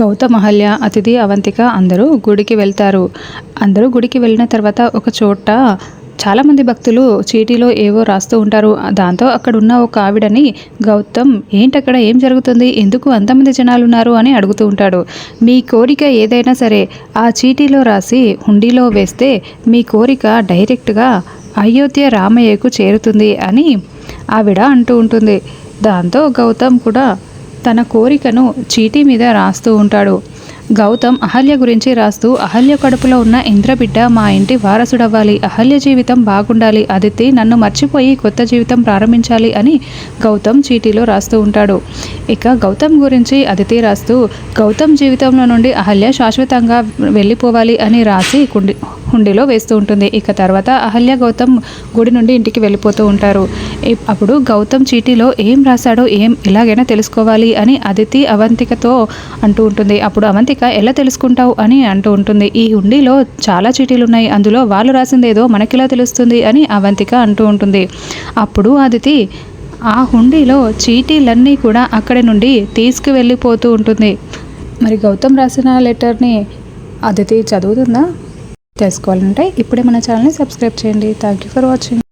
గౌతమహల్య అతిథి అవంతిక అందరూ గుడికి వెళ్తారు. అందరూ గుడికి వెళ్ళిన తర్వాత ఒక చోట చాలామంది భక్తులు చీటీలో ఏవో రాస్తూ ఉంటారు. దాంతో అక్కడ ఉన్న ఒక ఆవిడని గౌతమ్ ఏంటక్కడ? ఏం జరుగుతుంది? ఎందుకు అంతమంది జనాలు ఉన్నారు అని అడుగుతూ ఉంటాడు. మీ కోరిక ఏదైనా సరే ఆ చీటీలో రాసి హుండీలో వేస్తే మీ కోరిక డైరెక్ట్గా అయోధ్య రామయ్యకు చేరుతుంది అని ఆవిడ అంటూ ఉంటుంది. దాంతో గౌతమ్ కూడా తన కోరికను చీటీ మీద రాస్తూ ఉంటాడు. గౌతమ్ అహల్య గురించి రాస్తూ అహల్య కడుపులో ఉన్న ఇంద్రబిడ్డ మా ఇంటి వారసుడవ్వాలి. అహల్య జీవితం బాగుండాలి. అదితి నన్ను మర్చిపోయి కొత్త జీవితం ప్రారంభించాలి అని గౌతమ్ చీటీలో రాస్తూ ఉంటాడు. ఇక గౌతమ్ గురించి అదితి రాస్తూ గౌతమ్ జీవితంలో నుండి అహల్య శాశ్వతంగా వెళ్ళిపోవాలి అని రాసి కుండి హుండీలో వేస్తూ ఉంటుంది. ఇక తర్వాత అహల్య గౌతమ్ గుడి నుండి ఇంటికి వెళ్ళిపోతూ ఉంటారు. అప్పుడు గౌతమ్ చీటీలో ఏం రాశాడో ఏం ఎలాగైనా తెలుసుకోవాలి అని అదితి అవంతికతో అంటూ ఉంటుంది. అప్పుడు అవంతిక ఎలా తెలుసుకుంటావు? అని అంటూ ఉంటుంది. ఈ హుండీలో చాలా చీటీలు ఉన్నాయి అందులో వాళ్ళు రాసిందేదో మనకిలా తెలుస్తుంది అని అవంతిక అంటూ ఉంటుంది. అప్పుడు అదితి ఆ హుండీలో చీటీలన్నీ కూడా అక్కడి నుండి తీసుకువెళ్ళిపోతూ ఉంటుంది. మరి గౌతమ్ రాసిన లెటర్ని అదితి చదువుతుందా? తెలుసుకోవాలంటే ఇప్పుడే మన ఛానల్ని సబ్స్క్రైబ్ చేయండి. Thank you for watching